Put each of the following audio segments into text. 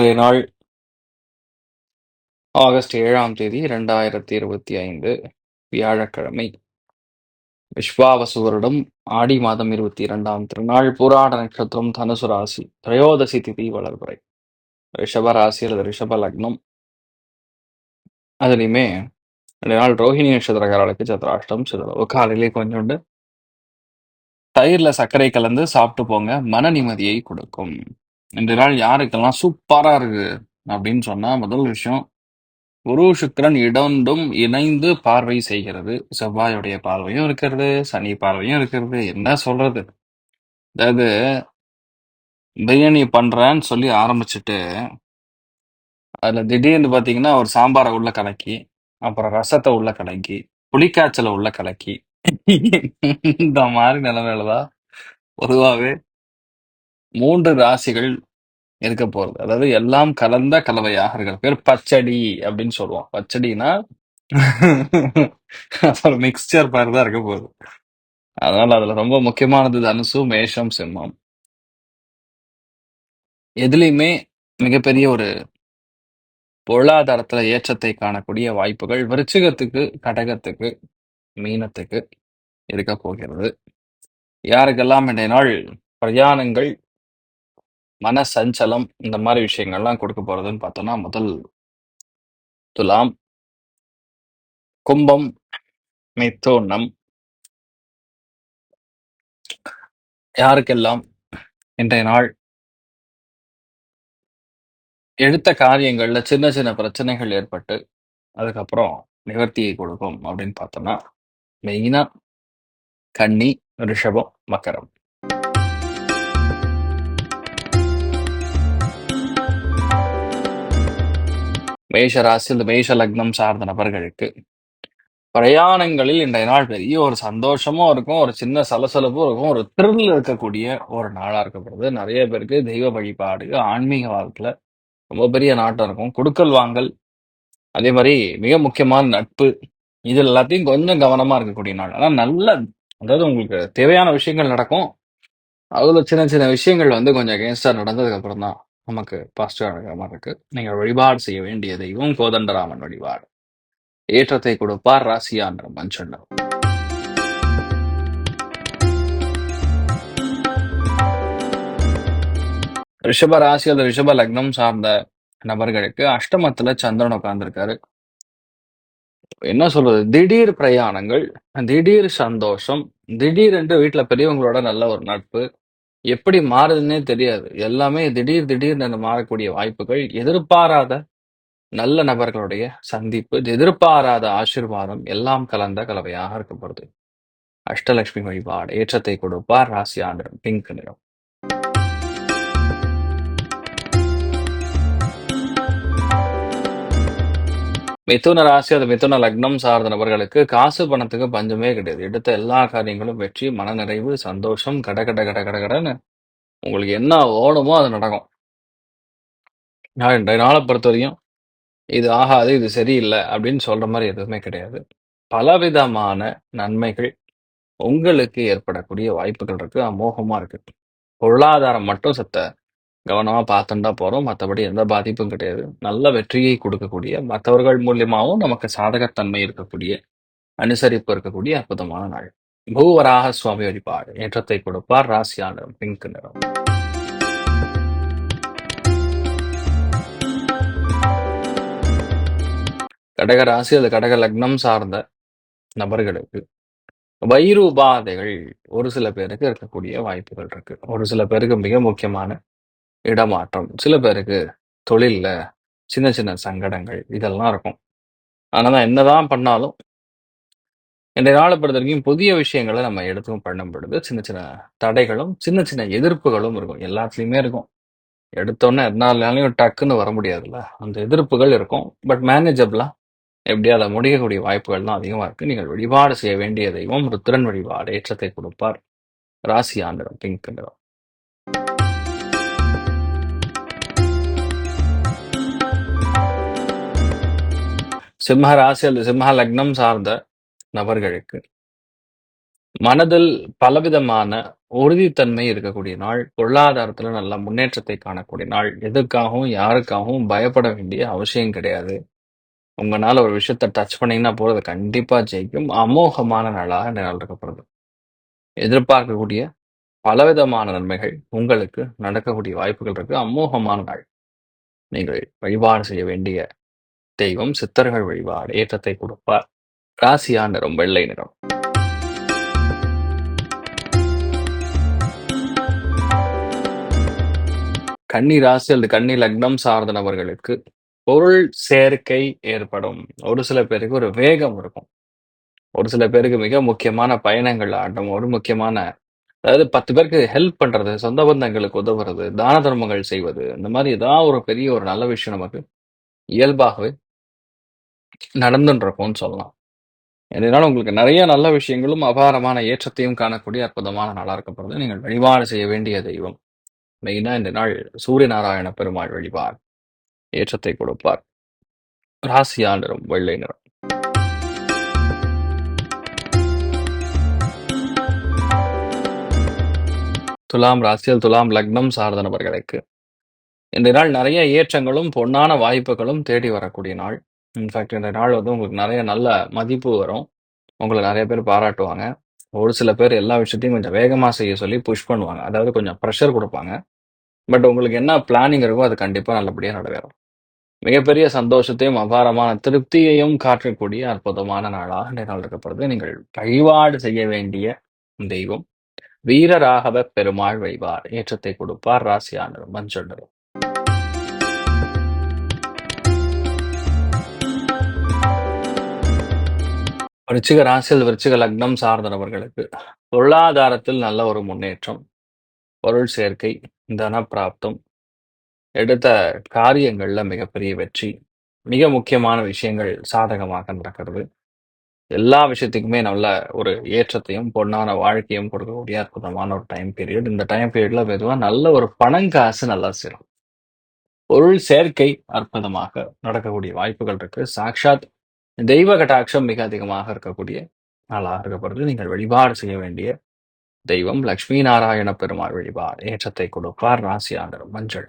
இன்றைய நாள் ஆகஸ்ட் ஏழாம் தேதி இரண்டாயிரத்தி இருபத்தி ஐந்து வியாழக்கிழமை. விஸ்வாவசு வருடம் ஆடி மாதம் இருபத்தி இரண்டாம் திருநாள் புராட நட்சத்திரம் தனுசு ராசி திரையோதசி திதி வளர்புரை ரிஷப ராசி அல்லது ரிஷப லக்னம். அதுலேயுமே ரெண்டு நாள் ரோஹிணி நட்சத்திரக்காரர்களுக்கு சந்திராஷ்டம் சிதறவு காலையிலே கொஞ்சோண்டு தயிர்ல சர்க்கரை கலந்து சாப்பிட்டு போங்க மன நிம்மதியை கொடுக்கும். இன்று நாள் யாருக்கெல்லாம் சூப்பராக இருக்கு அப்படின்னு சொன்னா முதல் விஷயம் குரு சுக்கிரன் இடண்டும் இணைந்து பார்வை செய்கிறது. செவ்வாயுடைய பார்வையும் இருக்கிறது சனி பார்வையும் இருக்கிறது. என்ன சொல்றது? அதாவது பிரியாணி பண்றேன்னு சொல்லி ஆரம்பிச்சுட்டு அதுல திடீர்னு பாத்தீங்கன்னா ஒரு சாம்பாரை உள்ள கலக்கி அப்புறம் ரசத்தை உள்ள கலக்கி புளிக்காய்ச்சலை உள்ள கலக்கி இந்த மாதிரி நிலைமையில தான் பொதுவாகவே மூன்று ராசிகள் இருக்க போறது. அதாவது எல்லாம் கலந்த கலவையாக இருக்கிற பேர் பச்சடி அப்படின்னு சொல்லுவோம். பச்சடின்னா ஒரு மிக்ஸ்சர் பேர் தான் இருக்க போகுது. அதனால அதுல ரொம்ப முக்கியமானது தனுசு, மேஷம், சிம்மம். எதுலயுமே மிகப்பெரிய ஒரு பொருளாதாரத்துல ஏற்றத்தை காணக்கூடிய வாய்ப்புகள் விருச்சிகத்துக்கு, கடகத்துக்கு, மீனத்துக்கு இருக்க போகிறது. யாருக்கெல்லாம் இன்றைய நாள் பிரயாணங்கள் மன சஞ்சலம் இந்த மாதிரி விஷயங்கள்லாம் கொடுக்க போறதுன்னு பார்த்தோம்னா முதல் துலாம் கும்பம் மிதுனம். யாருக்கெல்லாம் இன்றைய நாள் எடுத்த காரியங்கள்ல சின்ன சின்ன பிரச்சனைகள் ஏற்பட்டு அதுக்கப்புறம் நிவர்த்தியை கொடுக்கும் அப்படின்னு பார்த்தோம்னா மெயினா கன்னி ரிஷபம் மகரம். மேஷ ராசி இந்த மேஷ லக்னம் சார்ந்த நபர்களுக்கு பிரயாணங்களில் இன்றைய நாள் பெரிய ஒரு சந்தோஷமும் இருக்கும் ஒரு சின்ன சலசலப்பும் இருக்கும் ஒரு த்ரில் இருக்கக்கூடிய ஒரு நாளா இருக்கப்படுது நிறைய பேருக்கு தெய்வ வழிபாடு ஆன்மீக வாழ்க்கையில ரொம்ப பெரிய நாட்டம் இருக்கும். கொடுக்கல் வாங்கல் அதே மாதிரி மிக முக்கியமான நட்பு இது எல்லாத்தையும் கொஞ்சம் கவனமா இருக்கக்கூடிய நாள். ஆனா நல்ல அதாவது உங்களுக்கு தேவையான விஷயங்கள் நடக்கும். அதுல சின்ன சின்ன விஷயங்கள் வந்து கொஞ்சம் அகேன்ஸ்டா நடந்ததுக்கு அப்புறம் தான் நமக்கு பாஸ்டர் மாதிரி இருக்கு நீங்க வழிபாடு செய்ய வேண்டிய தெய்வம் கோதண்டராமன் வழிபாடு. ஏற்றத்தை கொடுப்பார் ராசியான்ற மஞ்சள் ரிஷப ராசி அல்லது ரிஷப லக்னம் சார்ந்த நபர்களுக்கு அஷ்டமத்துல சந்திரன் உட்கார்ந்துருக்காரு. என்ன சொல்றது? திடீர் பிரயாணங்கள் திடீர் சந்தோஷம் திடீர் என்று வீட்டுல பெரியவங்களோட நல்ல ஒரு நட்பு எப்படி மாறுதுன்னே தெரியாது. எல்லாமே திடீர் திடீர்னு மாறக்கூடிய வாய்ப்புகள் எதிர்பாராத நல்ல நபர்களுடைய சந்திப்பு எதிர்பாராத ஆசீர்வாதம் எல்லாம் கலந்த கலவையாக இருக்கப்படுது அஷ்டலட்சுமி வழிபாடு ஏற்றத்தை கொடுப்பார் ராசி ஆண்டு பிங்க் நிறம். மிதுன ராசி அது மிதுன லக்னம் சார்ந்த நபர்களுக்கு காசு பணத்துக்கு பஞ்சமே கிடையாது. எடுத்த எல்லா காரியங்களும் வெற்றி மனநிறைவு சந்தோஷம் கட கட கட கட கடன்னு உங்களுக்கு என்ன ஓடுமோ அது நடக்கும். நான் இன்றைய நாளை பொறுத்தவரையும் இது ஆகாது இது சரியில்லை அப்படின்னு சொல்ற மாதிரி எதுவுமே கிடையாது. பலவிதமான நன்மைகள் உங்களுக்கு ஏற்படக்கூடிய வாய்ப்புகள் இருக்கு அமோகமா இருக்கு. பொருளாதாரம் மட்டும் சத்த கவனமா பார்த்துட்டா போறோம். மற்றபடி எந்த பாதிப்பும் கிடையாது. நல்ல வெற்றியை கொடுக்கக்கூடிய மற்றவர்கள் மூலியமாவும் நமக்கு சாதகத்தன்மை இருக்கக்கூடிய அனுசரிப்பு இருக்கக்கூடிய அற்புதமான நாள். பூவராக சுவாமி வழிபாடு. ஏற்றத்தை கொடுப்பார். ராசியான நிறம் பிங்க் நிறம். கடக ராசி அல்லது கடக லக்னம் சார்ந்த நபர்களுக்கு வயிறு உபாதைகள் ஒரு சில பேருக்கு இருக்கக்கூடிய வாய்ப்புகள் இருக்கு. ஒரு சில பேருக்கு மிக முக்கியமான இடமாற்றம். சில பேருக்கு தொழில்ல சின்ன சின்ன சங்கடங்கள் இதெல்லாம் இருக்கும். ஆனா என்னதான் பண்ணாலும் இந்த நாளை பொறுத்த வரைக்கும் புதிய விஷயங்களை நம்ம எடுத்தும் பண்ணும் பொழுது சின்ன சின்ன தடைகளும் சின்ன சின்ன எதிர்ப்புகளும் இருக்கும். எல்லாத்துலயுமே இருக்கும். எடுத்தோன்னே எதனாலையும் டக்குன்னு வர முடியாதுல்ல. அந்த எதிர்ப்புகள் இருக்கும். பட் மேனேஜபிளா எப்படியா அதை முடியக்கூடிய வாய்ப்புகள் தான் அதிகமா இருக்கு. நீங்கள் வழிபாடு செய்ய வேண்டிய தெய்வம் ருத்ரன் வழிபாடு ஏற்றத்தை கொடுப்பார். ராசி ஆண்டிரம் பிங்க் நிறம். சிம்ம ராசி அல்லது சிம்ம லக்னம் சார்ந்த நபர்களுக்கு மனதில் பலவிதமான உறுதித்தன்மை இருக்கக்கூடிய நாள் பொருளாதாரத்துல நல்ல முன்னேற்றத்தை காணக்கூடிய நாள். எதுக்காகவும் யாருக்காகவும் பயப்பட வேண்டிய அவசியம் கிடையாது. உங்களால ஒரு விஷயத்த டச் பண்ணீங்கன்னா போறது கண்டிப்பா ஜெயிக்கும். அமோகமான நாளாக இந்த நாள் இருக்கப்படுது எதிர்பார்க்கக்கூடிய பலவிதமான நன்மைகள் உங்களுக்கு நடக்கக்கூடிய வாய்ப்புகள் இருக்கு. அமோகமான நாள். நீங்கள் வழிபாடு செய்ய வேண்டிய தெய்வம் சித்தர்கள் வழிபாடு ஏற்றத்தை கொடுப்பார். ராசியா நிறம் வெள்ளை நிறம். கன்னி ராசி அல்லது கன்னி லக்னம் சார்ந்த நபர்களுக்கு பொருள் சேர்க்கை ஏற்படும். ஒரு சில பேருக்கு ஒரு வேகம் இருக்கும். ஒரு சில பேருக்கு மிக முக்கியமான பயணங்கள் ஆட்டம் ஒரு முக்கியமான அதாவது பத்து பேருக்கு ஹெல்ப் பண்றது சொந்த பந்தங்களுக்கு உதவுறது தான தர்மங்கள் செய்வது இந்த மாதிரி ஏதாவது ஒரு பெரிய ஒரு நல்ல விஷயம் நமக்கு இயல்பாகவே நடந்துட்டு சொல்லலாம். இதனால உங்களுக்கு நிறைய நல்ல விஷயங்களும் அபாரமான ஏற்றத்தையும் காணக்கூடிய அற்புதமான நாளா இருக்கப்படுது நீங்கள் வழிபாடு செய்ய வேண்டிய தெய்வம். மெயினா இந்த நாள் சூரிய நாராயண பெருமாள் வழிபாடு. ஏற்றத்தை கொடுப்பார். ராசியா நிறம் வெள்ளை நிறம். துலாம் ராசியில் துலாம் லக்னம் சார்ந்த நபர்களுக்கு. இந்த நாள் நிறைய ஏற்றங்களும் பொன்னான வாய்ப்புகளும் தேடி வரக்கூடிய நாள். இன்ஃபேக்ட் இந்த நாள் வந்து உங்களுக்கு நிறைய நல்ல மதிப்பு வரும். உங்களை நிறைய பேர் பாராட்டுவாங்க. ஒரு சில பேர் எல்லா விஷயத்தையும் கொஞ்சம் வேகமாக செய்ய சொல்லி புஷ் பண்ணுவாங்க. அதாவது கொஞ்சம் ப்ரெஷர் கொடுப்பாங்க. பட் உங்களுக்கு என்ன பிளானிங் இருக்கோ அது கண்டிப்பாக நல்லபடியாக நடவேறும் மிகப்பெரிய சந்தோஷத்தையும் அபாரமான திருப்தியையும் காட்டக்கூடிய அற்புதமான நாளாக இந்த நாள் இருக்கப்படுது நீங்கள் வழிபாடு செய்ய வேண்டிய தெய்வம். வீரராகவ பெருமாள் வைவார். ஏற்றத்தை கொடுப்பார். ராசியானர் மஞ்சள் நிறம். விருச்சிக ராசியில் விருச்சிக லக்னம் சார்ந்தவர்களுக்கு பொருளாதாரத்தில் நல்ல ஒரு முன்னேற்றம் பொருள் சேர்க்கை தன பிராப்தம் எடுத்த காரியங்கள்ல மிகப்பெரிய வெற்றி மிக முக்கியமான விஷயங்கள் சாதகமாக நடக்கிறது. எல்லா விஷயத்துக்குமே நல்ல ஒரு ஏற்றத்தையும் பொன்னான வாழ்க்கையும் கொடுக்கக்கூடிய அற்புதமான ஒரு டைம் பீரியட் இந்த டைம் பீரியட்ல மெதுவாக நல்ல ஒரு பணங்காசு நல்லா சேரும். பொருள் சேர்க்கை அற்புதமாக நடக்கக்கூடிய வாய்ப்புகள் இருக்கு. சாக்ஷாத் தெய்வ கட்டாட்சம் மிக அதிகமாக இருக்கக்கூடிய நாளாக இருக்கப்படுது நீங்கள் வழிபாடு செய்ய வேண்டிய தெய்வம் லக்ஷ்மி நாராயண பெருமாள் வழிபாடு. ஏற்றத்தை கொடுப்பார் ராசியாண்டர் மஞ்சள்.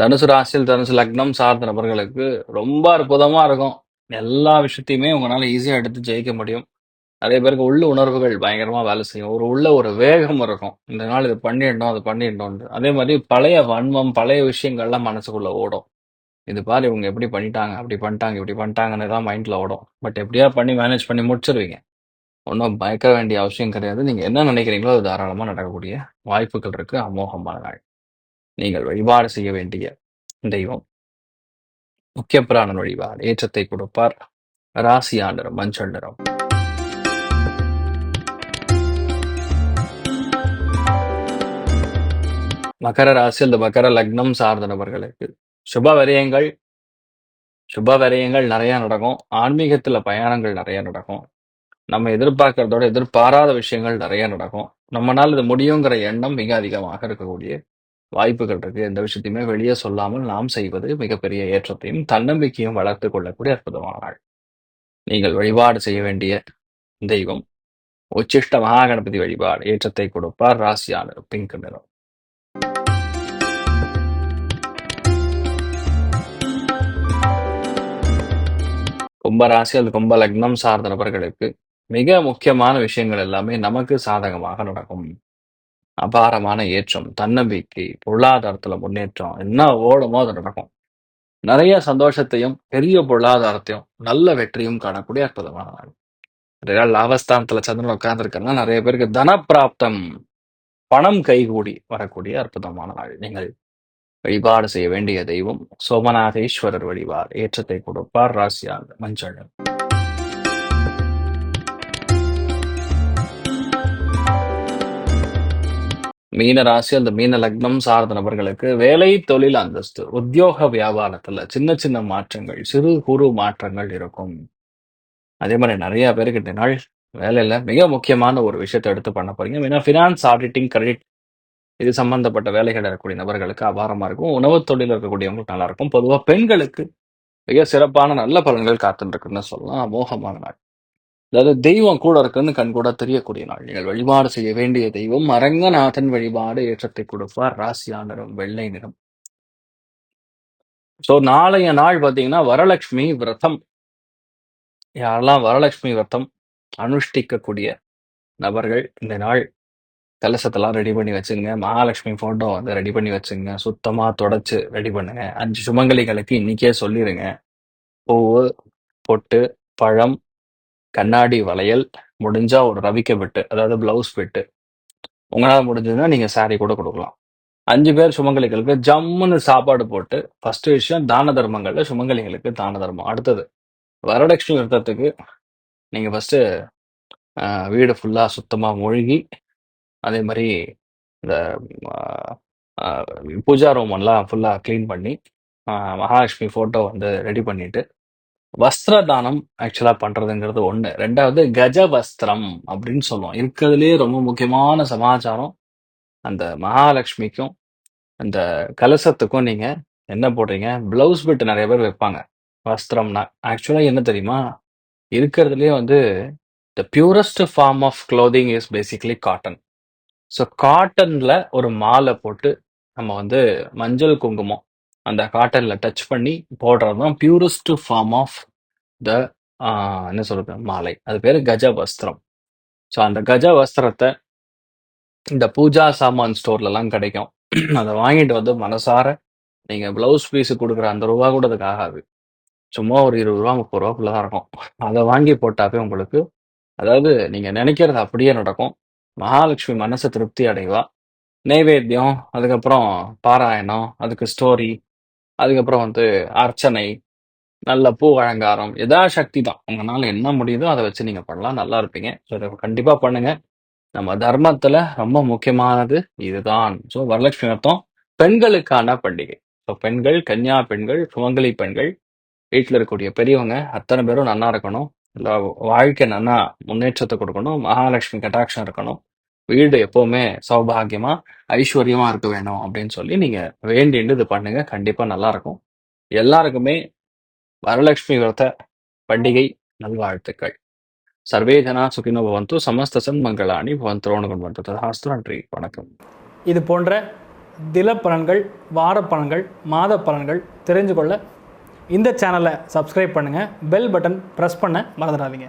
தனுசு ராசியில் தனுசு லக்னம் சார்ந்த நபர்களுக்கு ரொம்ப அற்புதமா இருக்கும். எல்லா விஷயத்தையுமே உங்களால ஈஸியா எடுத்து ஜெயிக்க முடியும். நிறைய பேருக்கு உள்ள உணர்வுகள் பயங்கரமா வேலை செய்யும். ஒரு உள்ள ஒரு வேகம் இருக்கும். இந்த நாள் இது பண்ணிடணும் அது பண்ணிடணும் அதே மாதிரி பழைய வன்மம் பழைய விஷயங்கள்லாம் மனசுக்குள்ள ஓடும். இது பாரு இவங்க எப்படி பண்ணிட்டாங்க அப்படி பண்ணிட்டாங்க இப்படி பண்ணிட்டாங்கன்னு தான் மைண்ட்ல ஓடும். பட் எப்படியா பண்ணி மேனேஜ் பண்ணி முடிச்சிருவீங்க? ஒன்றும் பயக்க வேண்டிய அவசியம் கிடையாது. நீங்க என்ன நினைக்கிறீங்களோ அது தாராளமா நடக்கக்கூடிய வாய்ப்புகள் இருக்கு. அமோகமான நாள். நீங்கள் வழிபாடு செய்ய வேண்டிய தெய்வம். முக்கிய பிராணன் வழிபாடு. ஏற்றத்தை கொடுப்பார். ராசி நிறம் மஞ்சள் நிறம். மகர ராசி அல்லது மகர லக்னம் சார்ந்த நபர்களுக்கு சுப விரயங்கள் சுப விரயங்கள் நிறைய நடக்கும். ஆன்மீகத்துல பயணங்கள் நிறைய நடக்கும். நம்ம எதிர்பார்க்கறதோட எதிர்பாராத விஷயங்கள் நிறைய நடக்கும். நம்மளால இது முடியுங்கிற எண்ணம் மிக அதிகமாக இருக்கக்கூடிய வாய்ப்புகள் இருக்கு. எந்த விஷயத்தையுமே வெளியே சொல்லாமல் நாம் செய்வது மிகப்பெரிய ஏற்றத்தையும் தன்னம்பிக்கையும் வளர்த்து கொள்ளக்கூடிய அற்புதமான நாள். நீங்கள் வழிபாடு செய்ய வேண்டிய தெய்வம். உச்சிஷ்ட மகாகணபதி வழிபாடு. ஏற்றத்தை கொடுப்பார் ராசியாளர் பிங்க் நிறம். கும்பராசி அல்லது கும்ப லக்னம் சார்ந்த நபர்களுக்கு மிக முக்கியமான விஷயங்கள் எல்லாமே நமக்கு சாதகமாக நடக்கும். அபாரமான ஏற்றம் தன்னம்பிக்கை பொருளாதாரத்துல முன்னேற்றம் என்ன ஓடுமோ அது நடக்கும். நிறைய சந்தோஷத்தையும் பெரிய பொருளாதாரத்தையும் நல்ல வெற்றியும் காணக்கூடிய அற்புதமான நாள். நிறைய லாபஸ்தானத்துல சந்திரன் உட்கார்ந்துருக்கனால நிறைய பேருக்கு தனப்பிராப்தம் பணம் கைகூடி வரக்கூடிய அற்புதமான நாள். நீங்கள் வழிபாடு செய்ய வேண்டிய தெய்வம் சோமநாதேஸ்வரர் வழிபார் ஏற்றத்தை கொடுப்பார் ராசியாக மஞ்சள். மீன ராசி அந்த மீன லக்னம் சார்ந்த நபர்களுக்கு வேலை தொழில் அந்தஸ்து உத்தியோக வியாபாரத்துல சின்ன சின்ன மாற்றங்கள் சிறு குறு மாற்றங்கள் இருக்கும். அதே மாதிரி நிறைய பேருக்கு நாள் வேலையில மிக முக்கியமான ஒரு விஷயத்தை எடுத்து பண்ண போறீங்க. ஏன்னா ஃபினான்ஸ் ஆடிட்டிங் கிரெடிட் இது சம்பந்தப்பட்ட வேலைகள் இருக்கக்கூடிய நபர்களுக்கு அபாரமா இருக்கும். உணவு தொழில் இருக்கக்கூடியவங்களுக்கு நல்லா இருக்கும். பொதுவாக பெண்களுக்கு மிக சிறப்பான நல்ல பலன்கள் காத்துருக்குன்னு சொல்லலாம். அமோகமான நாள். அதாவது தெய்வம் கூட இருக்குன்னு கண் கூட தெரியக்கூடிய நாள். நீங்கள் வழிபாடு செய்ய வேண்டிய தெய்வம் அரங்கநாதன் வழிபாடு ஏற்றத்தை கொடுப்பார். ராசியா நிறம் வெள்ளை நிறம். ஸோ நாளைய நாள் பார்த்தீங்கன்னா வரலட்சுமி விரதம். யாரெல்லாம் வரலட்சுமி விரதம் அனுஷ்டிக்கக்கூடிய நபர்கள் இந்த நாள் கலசத்தெல்லாம் ரெடி பண்ணி வச்சுங்க மகாலட்சுமி போட்டோ வந்து ரெடி பண்ணி வச்சுங்க சுத்தமா தொடச்சு ரெடி பண்ணுங்க. அஞ்சு சுமங்கலிகளுக்கு இன்னைக்கே சொல்லிருங்க. பூவு பொட்டு பழம் கண்ணாடி வளையல் முடிஞ்சா ஒரு ரவிக்க விட்டு அதாவது பிளவுஸ் பிட்டு உங்களால முடிஞ்சதுன்னா நீங்க சாரி கூட கொடுக்கலாம். அஞ்சு பேர் சுமங்கலிகளுக்கு ஜம்முன்னு சாப்பாடு போட்டு ஃபர்ஸ்ட் விஷயம் தான தர்மங்கள்ல சுமங்கலிகளுக்கு தான தர்மம். அடுத்தது வரலட்சுமி விரதத்துக்கு நீங்க ஃபர்ஸ்ட் வீடு ஃபுல்லா சுத்தமா மொழுகி அதே மாதிரி இந்த பூஜா ரூம் எல்லாம் ஃபுல்லா க்ளீன் பண்ணி ஆஹ், மகாலட்சுமி ஃபோட்டோ வந்து ரெடி பண்ணிட்டு வஸ்திர தானம் ஆக்சுவலா பண்றதுங்கிறது ஒண்ணு. ரெண்டாவது கஜ வஸ்திரம் அப்படின்னு சொல்லுவோம். இருக்கிறதுலயே ரொம்ப முக்கியமான சமாச்சாரம். அந்த மகாலட்சுமிக்கும் அந்த கலசத்துக்கும் நீங்க என்ன போடுறீங்க? ப்ளவுஸ் பிட் நிறைய பேர் வைப்பாங்க. வஸ்திரம்னா ஆக்சுவலா என்ன தெரியுமா? இருக்கிறதுலயே வந்து the purest form of clothing is basically cotton so காட்டன்ல ஒரு மாலை போட்டு நம்ம வந்து மஞ்சள் குங்குமம் அந்த காட்டன்ல டச் பண்ணி போடுறது தான் பியூரஸ்ட் ஃபார்ம் ஆஃப் த என்ன சொல்றது மாலை. அது பேர் கஜ வஸ்திரம். ஸோ அந்த கஜ வஸ்திரத்தை இந்த பூஜா சாமான் ஸ்டோர்லலாம் கிடைக்கும். அதை வாங்கிட்டு வந்து மனசார நீங்கள் ப்ளவுஸ் பீஸு கொடுக்குற அந்த ரூபா கூட அதுக்கு ஆகாது. சும்மா ஒரு இருபது ரூபா முப்பது ரூபாக்குள்ள தான் இருக்கும். அதை வாங்கி போட்டாவே உங்களுக்கு அதாவது நீங்கள் நினைக்கிறது அப்படியே நடக்கும். மகாலட்சுமி மனசு திருப்தி அடைவா. நைவேத்தியம் அதுக்கப்புறம் பாராயணம் அதுக்கு ஸ்டோரி அதுக்கப்புறம் வந்து அர்ச்சனை நல்ல பூ அலங்காரம் எதா சக்தி தான். உங்களால் என்ன முடியுதோ அதை வச்சு நீங்கள் பண்ணலாம். நல்லா இருப்பீங்க. ஸோ இதை கண்டிப்பாக பண்ணுங்க. நம்ம தர்மத்தில் ரொம்ப முக்கியமானது இதுதான். ஸோ வரலட்சுமி அர்த்தம் பெண்களுக்கான பண்டிகை. ஸோ பெண்கள் கன்னியா பெண்கள் சுமங்கலி பெண்கள் வீட்டில் இருக்கக்கூடிய பெரியவங்க அத்தனை பேரும் நல்லா இருக்கணும். இல்லை வாழ்க்கை நல்லா முன்னேற்றத்தை கொடுக்கணும். மகாலட்சுமி கட்டாட்சம் இருக்கணும். வீடு எப்பவுமே சௌபாகியமா ஐஸ்வர்யமா இருக்க வேணும் அப்படின்னு சொல்லி நீங்க வேண்டிண்டு இது பண்ணுங்க. கண்டிப்பா நல்லா இருக்கும் எல்லாருக்குமே வரலட்சுமி விரத பண்டிகை நல்வாழ்த்துக்கள். சர்வே ஜனா சுகினோ பவந்து சமஸ்த சன்மங்களாணி பவந்தோணு கொண்டு ததாஸ்து நன்றி வணக்கம். இது போன்ற தில பலன்கள் வார பலன்கள் மாத பலன்கள் தெரிஞ்சு கொள்ள இந்த சேனலை சப்ஸ்கிரைப் பண்ணுங்கள் பெல் பட்டன் ப்ரெஸ் பண்ண மறந்துடாதீங்க.